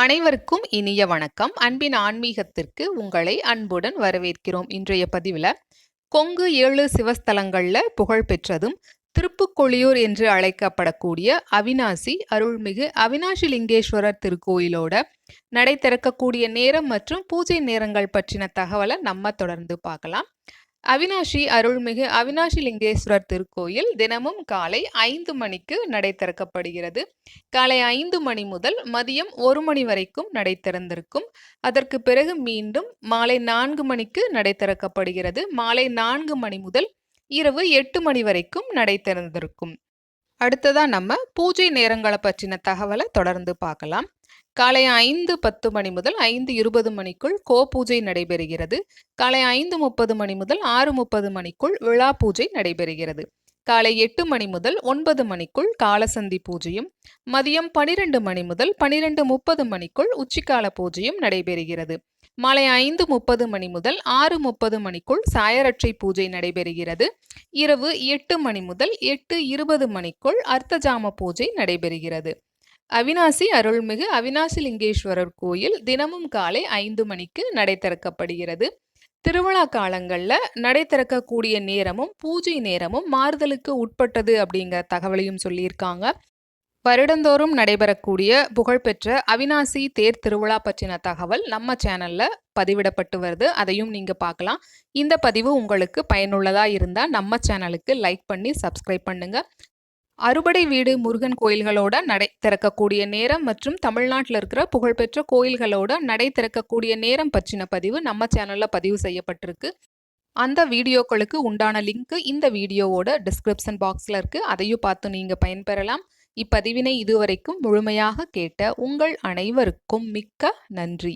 அனைவருக்கும் இனிய வணக்கம். அன்பின் ஆன்மீகத்திற்கு உங்களை அன்புடன் வரவேற்கிறோம். இன்றைய பதிவில் கொங்கு ஏழு சிவஸ்தலங்களில் புகழ்பெற்றதும் திருப்புக்கொழியூர் என்று அழைக்கப்படக்கூடிய அவினாசி அருள்மிகு அவினாசி லிங்கேஸ்வரர் திருக்கோயிலோட நடை திறக்கக்கூடிய நேரம் மற்றும் பூஜை நேரங்கள் பற்றின தகவலை நம்ம தொடர்ந்து பார்க்கலாம். அவினாஷி அருள்மிகு அவினாஷி லிங்கேஸ்வரர் திருக்கோயில் தினமும் காலை ஐந்து மணிக்கு நடை திறக்கப்படுகிறது. காலை ஐந்து மணி முதல் மதியம் ஒரு மணி வரைக்கும் நடை திறந்திருக்கும். அதற்கு பிறகு மீண்டும் மாலை நான்கு மணிக்கு நடை திறக்கப்படுகிறது. மாலை நான்கு மணி முதல் இரவு எட்டு மணி வரைக்கும் நடை திறந்திருக்கும். அடுத்ததா நம்ம பூஜை நேரங்களை பற்றின தகவலை தொடர்ந்து பார்க்கலாம். காலை ஐந்து பத்து மணி முதல் ஐந்து இருபது மணிக்குள் கோ பூஜை நடைபெறுகிறது. காலை ஐந்து முப்பது மணி முதல் ஆறு முப்பது மணிக்குள் விழா பூஜை நடைபெறுகிறது. காலை எட்டு மணி முதல் ஒன்பது மணிக்குள் காலசந்தி பூஜையும் மதியம் பனிரெண்டு மணி முதல் பனிரெண்டு முப்பது மணிக்குள் உச்சிக்கால பூஜையும் நடைபெறுகிறது. மாலை ஐந்து முப்பது மணி முதல் ஆறு முப்பது மணிக்குள் சாயரட்சை பூஜை நடைபெறுகிறது. இரவு எட்டு மணி முதல் எட்டு இருபது மணிக்குள் அர்த்தஜாம பூஜை நடைபெறுகிறது. அவினாசி அருள்மிகு அவினாசி லிங்கேஸ்வரர் கோயில் தினமும் காலை ஐந்து மணிக்கு நடை திறக்கப்படுகிறது. திருவிழா காலங்களில் நடை திறக்கக்கூடிய நேரமும் பூஜை நேரமும் மாறுதலுக்கு உட்பட்டது அப்படிங்கிற தகவலையும் சொல்லியிருக்காங்க. வருடந்தோறும் நடைபெறக்கூடிய புகழ்பெற்ற அவினாசி தேர் திருவிழா பற்றின தகவல் நம்ம சேனலில் பதிவிடப்பட்டு வருது. அதையும் நீங்கள் பார்க்கலாம். இந்த பதிவு உங்களுக்கு பயனுள்ளதாக இருந்தால் நம்ம சேனலுக்கு லைக் பண்ணி சப்ஸ்கிரைப் பண்ணுங்கள் அறுபடை வீடு முருகன் கோயில்களோட நடை திறக்கக்கூடிய நேரம் மற்றும் தமிழ்நாட்டில் இருக்கிற புகழ்பெற்ற கோயில்களோட நடை திறக்கக்கூடிய நேரம் பற்றின பதிவு நம்ம சேனலில் பதிவு செய்யப்பட்டிருக்கு. அந்த வீடியோக்களுக்கு உண்டான லிங்க் இந்த வீடியோவோட டிஸ்கிரிப்ஷன் பாக்ஸில் இருக்குது அதையும் பார்த்து நீங்கள் பயன்பெறலாம். இப்பதிவினை இதுவரைக்கும் முழுமையாக கேட்ட உங்கள் அனைவருக்கும் மிக்க நன்றி.